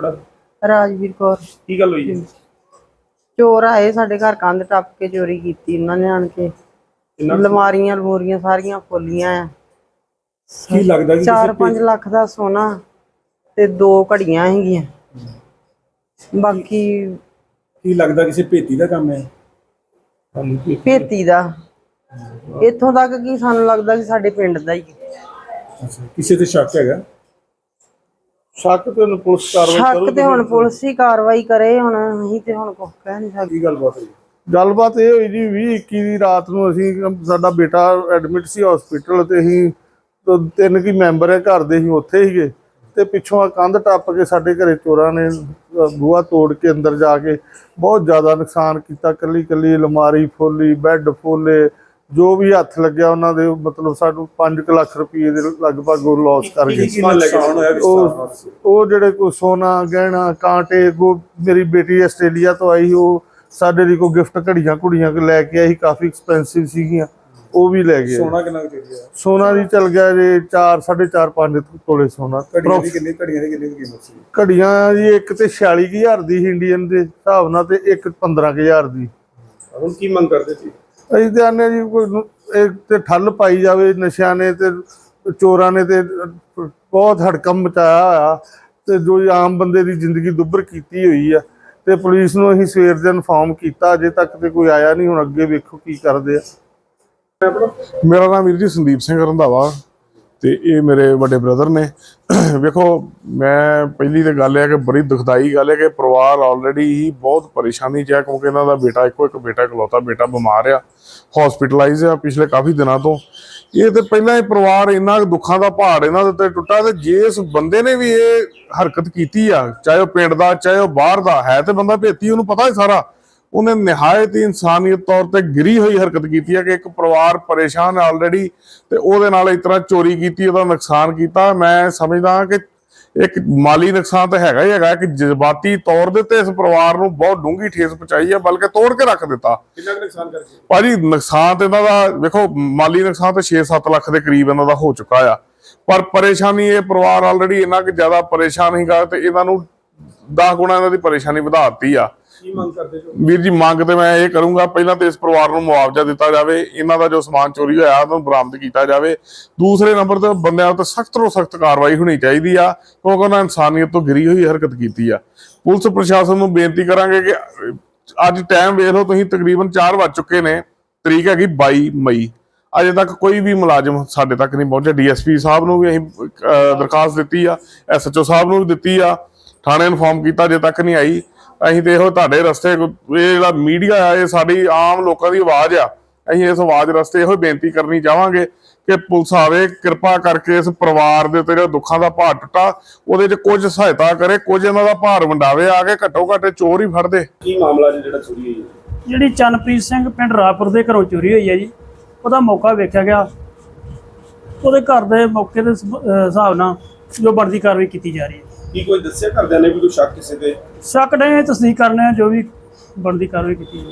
ਤੁਹਾਡਾ? ਰਾਜਵੀਰ ਕੌਰ। ਕੀ ਗੱਲ ਹੋਈ ਹੈ? ਚੋਰ ਆਏ ਸਾਡੇ ਘਰ ਕੰਧ ਟੱਪ ਕੇ ਚੋਰੀ ਕੀਤੀ ਉਹਨਾਂ ਨੇ ਆਣ ਕੇ। ਕਿੰਨਾ ਕੁ- ਲਮਾਰੀਆਂ ਲਮੂਰੀਆਂ ਸਾਰੀਆਂ ਫੁੱਲੀਆਂ ਆ। ਕੀ ਲੱਗਦਾ ਕਿ 4-5 ਲੱਖ ਦਾ ਸੋਨਾ ਤੇ ਦੋ ਘੜੀਆਂ ਹੈਗੀਆਂ। ਬਾਕੀ ਕੀ ਲੱਗਦਾ ਕਿਸੇ ਭੇਤੀ ਦਾ ਕੰਮ ਹੈ? ਭੇਤੀ ਦਾ। ਇੱਥੋਂ ਤੱਕ ਕਿ ਸਾਨੂੰ ਲੱਗਦਾ ਕਿ ਸਾਡੇ ਪਿੰਡ ਦਾ ਹੀ ਹੈ। ਅੱਛਾ ਕਿਸੇ ਤੇ ਸ਼ੱਕ ਹੈਗਾ? ਸ਼ੱਕ ਤੇ ਉਹਨੂੰ ਪੁਲਿਸ ਕਾਰਵਾਈ ਸ਼ੱਕ ਤੇ ਹੁਣ ਪੁਲਿਸ ਹੀ ਕਾਰਵਾਈ ਕਰੇ ਹੁਣ ਅਸੀਂ ਤੇ ਹੁਣ ਕੁਝ ਕਹਿ ਨਹੀਂ ਸਕਦੇ। ਕੀ ਗੱਲ ਬਾਤ ਹੋਈ? ਗੱਲਬਾਤ ਇਹ ਹੋਈ ਜੀ 20 21 ਦੀ ਰਾਤ ਨੂੰ ਅਸੀਂ ਸਾਡਾ ਬੇਟਾ ਐਡਮਿਟ ਸੀ ਹਸਪੀਟਲ ਤੇ ਅਸੀਂ ਤਿੰਨ ਕੀ ਮੈਂਬਰ ਹੈ ਘਰ ਦੇ ਅਸੀਂ ਉੱਥੇ ਹੀਗੇ ਤੇ ਪਿੱਛੋਂ ਆ ਕੰਧ ਟੱਪ ਕੇ ਸਾਡੇ ਘਰੇ ਚੋਰਾਂ ਨੇ ਬੂਹਾ ਤੋੜ ਕੇ ਅੰਦਰ ਜਾ ਕੇ ਬਹੁਤ ਜ਼ਿਆਦਾ ਨੁਕਸਾਨ ਕੀਤਾ। ਕੱਲੀ ਕੱਲੀ ਅਲਮਾਰੀ ਫੋਲੀ ਬੈੱਡ ਫੋਲੇ ਜੋ ਵੀ ਹੱਥ ਲੱਗਿਆ ਉਹਨਾਂ ਦੇ ਮਤਲਬ ਸਾਨੂੰ 5 ਲੱਖ ਰੁਪਏ ਦੇ ਲਗਭਗ ਉਹ ਲਾਸ ਕਰ ਗਏ। ਉਹ ਉਹ ਜਿਹੜੇ ਕੋ ਸੋਨਾ ਗਹਿਣਾ ਕਾਂਟੇ ਕੋ ਮੇਰੀ ਬੇਟੀ ਆਸਟ੍ਰੇਲੀਆ ਤੋਂ ਆਈ ਉਹ ਸਾਡੇ ਲਈ ਕੋ ਗਿਫਟ ਘੜੀਆਂ ਕੁੜੀਆਂ ਕੋ ਲੈ ਕੇ ਆਈ ਕਾਫੀ ਐਕਸਪੈਂਸਿਵ ਸੀਗੀਆਂ ਉਹ ਵੀ ਲੈ ਗਏ। ਸੋਨਾ ਕਿੰਨਾ ਚੋਰੀ ਹੈ ਸੋਨਾ ਦੀ ਚਲ ਗਿਆ ਜੇ 4 4.5 5 ਤੋਲੇ ਸੋਨਾ ਘੜੀਆਂ ਦੀ ਕਿੰਨੀ ਘੜੀਆਂ ਦੀ ਕਿੰਨੀ ਕੁ ਕੀਮਤ ਸੀ? ਘੜੀਆਂ ਜੀ ਇੱਕ ਤੇ 46000 ਦੀ ਇੰਡੀਅਨ ਦੇ ਹਿਸਾਬ ਨਾਲ ਤੇ ਇੱਕ 15000 ਦੀ। ਹੁਣ ਕੀ ਮੰਗ ਕਰਦੇ ਸੀ? ਅਸੀਂ ਤੇ ਆਨੇ ਜੀ ਕੋਈ ਇਹ ਤੇ ਠੱਲ ਪਾਈ ਜਾਵੇ, ਨਸ਼ਿਆਂ ਨੇ ਤੇ ਚੋਰਾਂ ਨੇ ਤੇ ਬਹੁਤ ਹੜਕੰਮ ਮਚਾਇਆ ਹੋਇਆ। ਤੇ ਜੋ ਆਮ ਬੰਦੇ ਦੀ ਜ਼ਿੰਦਗੀ ਦੁੱਭਰ ਕੀਤੀ ਹੋਈ ਆ, ਤੇ ਪੁਲਿਸ ਨੂੰ ਅਸੀਂ ਸਵੇਰ ਦੇ ਇਨਫਾਰਮ ਕੀਤਾ, ਅਜੇ ਤੱਕ ਤੇ ਕੋਈ ਆਇਆ ਨਹੀਂ, ਹੁਣ ਅੱਗੇ ਵੇਖੋ ਕੀ ਕਰਦੇ ਆ। ਮੇਰਾ ਨਾਮ ਵੀਰ ਜੀ ਸੰਦੀਪ ਸਿੰਘ ਰੰਧਾਵਾ। ਤੇ ਇਹ ਮੇਰੇ ਵੱਡੇ ਬ੍ਰਦਰ ਨੇ। ਵੇਖੋ, ਮੈਂ ਪਹਿਲੀ ਤੇ ਗੱਲ ਇਹ ਹੈ ਕਿ ਬੜੀ ਦੁਖਦਾਈ ਗੱਲ ਹੈ ਕਿ ਪਰਿਵਾਰ ਆਲਰੇਡੀ ਹੀ ਬਹੁਤ ਪਰੇਸ਼ਾਨੀ 'ਚ ਹੈ ਕਿਉਂਕਿ ਇਹਨਾਂ ਦਾ ਬੇਟਾ, ਇੱਕੋ ਇੱਕ ਬੇਟਾ ਇਕਲੌਤਾ ਬੇਟਾ ਬਿਮਾਰ ਆ ਹਸਪੀਟਲਾਈਜ਼ ਆ ਪਿਛਲੇ ਕਾਫੀ ਦਿਨਾਂ ਤੋਂ। ਇਹ ਤੇ ਪਹਿਲਾਂ ਇਹ ਪਰਿਵਾਰ ਇੰਨਾ ਕੁ ਦੁੱਖਾਂ ਦਾ ਪਹਾੜ ਇਹਨਾਂ ਦੇ ਉੱਤੇ ਟੁੱਟਾ ਤੇ ਜੇ ਇਸ ਬੰਦੇ ਨੇ ਵੀ ਇਹ ਹਰਕਤ ਕੀਤੀ ਆ, ਚਾਹੇ ਉਹ ਪਿੰਡ ਦਾ, ਚਾਹੇ ਉਹ ਬਾਹਰ ਦਾ, ਹੈ ਤੇ ਬੰਦਾ ਭੇਤੀ, ਉਹਨੂੰ ਪਤਾ ਹੈ ਸਾਰਾ। ਉਹਨੇ ਨਿਹਾਇਤ ਹੀ ਇਨਸਾਨੀਅਤ ਤੌਰ ਤੇ ਗਿਰੀ ਹੋਈ ਹਰਕਤ ਕੀਤੀ ਹੈ ਕਿ ਇੱਕ ਪਰਿਵਾਰ ਪਰੇਸ਼ਾਨ ਹੈ ਆਲਰੇਡੀ ਤੇ ਉਹਦੇ ਨਾਲ ਇਸ ਤਰ੍ਹਾਂ ਚੋਰੀ ਕੀਤੀ ਉਹਦਾ ਨੁਕਸਾਨ ਕੀਤਾ। ਮੈਂ ਸਮਝਦਾ ਕਿ ਇੱਕ ਮਾਲੀ ਨੁਕਸਾਨ ਤਾਂ ਹੈਗਾ ਹੀ ਹੈਗਾ ਕਿ ਜਜ਼ਬਾਤੀ ਤੌਰ ਦੇ ਤੇ ਇਸ ਪਰਿਵਾਰ ਨੂੰ ਬਹੁਤ ਡੂੰਘੀ ਠੇਸ ਪਹੁੰਚਾਈ ਹੈ ਬਲਕਿ ਤੋੜ ਕੇ ਰੱਖ ਦਿੱਤਾ। ਕਿੰਨਾ ਕੁ ਨੁਕਸਾਨ ਕਰਕੇ? ਭਾਜੀ ਨੁਕਸਾਨ ਤੇ ਇਹਨਾਂ ਦਾ ਵੇਖੋ ਮਾਲੀ ਨੁਕਸਾਨ ਤੇ 6-7 ਲੱਖ ਦੇ ਕਰੀਬ ਇਹਨਾਂ ਦਾ ਹੋ ਚੁੱਕਾ ਆ। ਪਰ ਪਰੇਸ਼ਾਨੀ ਇਹ ਪਰਿਵਾਰ ਆਲਰੇਡੀ ਇੰਨਾ ਕਿ ਜ਼ਿਆਦਾ ਪਰੇਸ਼ਾਨ ਸੀਗਾ ਤੇ ਇਹਨਾਂ ਨੂੰ 10 ਗੁਣਾ ਇਹਨਾਂ ਦੀ ਪਰੇਸ਼ਾਨੀ ਵਧਾ ਦਿੱਤੀ ਆ। ਕੀ ਮੰਗ ਕਰਦੇ ਜੋ? ਵੀਰ ਜੀ, ਮੰਗ ਤੇ ਮੈਂ ਇਹ ਕਰੂੰਗਾ, ਪਹਿਲਾਂ ਤੇ ਇਸ ਪਰਿਵਾਰ ਨੂੰ ਮੁਆਵਜ਼ਾ ਦਿੱਤਾ ਜਾਵੇ, ਇਹਨਾਂ ਦਾ ਜੋ ਸਮਾਨ ਚੋਰੀ ਹੋਇਆ, ਉਹਨੂੰ ਬਰਾਮਦ ਕੀਤਾ ਜਾਵੇ। ਦੂਸਰੇ ਨੰਬਰ ਤੇ ਬੰਦਿਆਂ ਉੱਤੇ ਸਖਤ ਤੋਂ ਸਖਤ ਕਾਰਵਾਈ ਹੋਣੀ ਚਾਹੀਦੀ ਆ, ਕਿਉਂਕਿ ਉਹਨਾਂ ਇਨਸਾਨੀਅਤ ਤੋਂ ਗਿਰੀ ਹੋਈ ਹਰਕਤ ਕੀਤੀ ਆ। ਪੁਲਿਸ ਪ੍ਰਸ਼ਾਸਨ ਨੂੰ ਬੇਨਤੀ ਕਰਾਂਗੇ ਕਿ, ਅੱਜ ਟਾਈਮ ਵੇਖ ਲਓ, ਤੁਸੀਂ ਤਕਰੀਬਨ 4 ਵੱਜ ਚੁੱਕੇ ਨੇ, ਤਰੀਕ ਹੈਗੀ 22 ਮਈ। ਅਜੇ ਤੱਕ ਕੋਈ ਵੀ ਮੁਲਾਜ਼ਮ ਸਾਡੇ ਤੱਕ ਨਹੀਂ ਪਹੁੰਚਿਆ। ਡੀਐਸਪੀ ਸਾਹਿਬ ਨੂੰ ਵੀ ਅਸੀਂ ਦਰਖਾਸਤ ਦਿੱਤੀ ਆ ਐਸਐਚਓ ਸਾਹਿਬ ਨੂੰ ਵੀ ਦਿੱਤੀ ਆ। ਥਾਣੇ ਇਨਫਾਰਮ ਕੀਤਾ, ਅਜੇ ਤੱਕ ਨਹੀਂ ਆਈ। ਅਸੀਂ ਤੇ ਇਹੋ ਤੁਹਾਡੇ ਰਸਤੇ ਇਹ ਜਿਹੜਾ ਮੀਡੀਆ ਆ ਇਹ ਸਾਡੀ ਆਮ ਲੋਕਾਂ ਦੀ ਆਵਾਜ਼ ਆ। ਅਸੀਂ ਇਸ ਆਵਾਜ਼ ਰਸਤੇ ਇਹੋ ਬੇਨਤੀ ਕਰਨੀ ਚਾਹਾਂਗੇ ਕਿ ਪੁਲਿਸ ਆਵੇ ਕਿਰਪਾ ਕਰਕੇ ਇਸ ਪਰਿਵਾਰ ਦੇ ਉੱਤੇ ਜਿਹੜਾ ਦੁੱਖਾਂ ਦਾ ਭਾਰ ਟੁੱਟਾ ਉਹਦੇ 'ਚ ਕੁਝ ਸਹਾਇਤਾ ਕਰੇ ਕੁਝ ਇਹਨਾਂ ਦਾ ਭਾਰ ਵੰਡਾਵੇ ਆ ਕੇ ਘੱਟੋ ਘੱਟ ਚੋਰ ਹੀ ਫੜਦੇ ਕੀ ਮਾਮਲਾ ਜੀ ਜਿਹੜਾ ਚੋਰੀ ਹੋਈ ਹੈ? ਜਿਹੜੀ ਚੰਨਪ੍ਰੀਤ ਸਿੰਘ ਪਿੰਡ ਰਾਪੁਰ ਦੇ ਘਰੋਂ ਚੋਰੀ ਹੋਈ ਹੈ ਜੀ ਉਹਦਾ ਮੌਕਾ ਵੇਖਿਆ ਗਿਆ। ਉਹਦੇ ਘਰ ਦੇ ਮੌਕੇ ਦੇ ਹਿਸਾਬ ਨਾਲ ਜੋ ਬਣਦੀ ਕਾਰਵਾਈ ਕੀਤੀ ਜਾ ਰਹੀ ਹੈ। ਕੀ ਕੋਈ ਦੱਸਿਆ ਘਰਦਿਆਂ ਨੇ ਵੀ ਕੋਈ ਸ਼ੱਕ ਕਿਸੇ ਤੇ? ਸ਼ੱਕ ਨੇ ਤਸਦੀਕ ਕਰਨੇ ਆ, ਜੋ ਵੀ ਬਣਦੀ ਕਾਰਵਾਈ ਕੀਤੀ ਜਾਵੇ।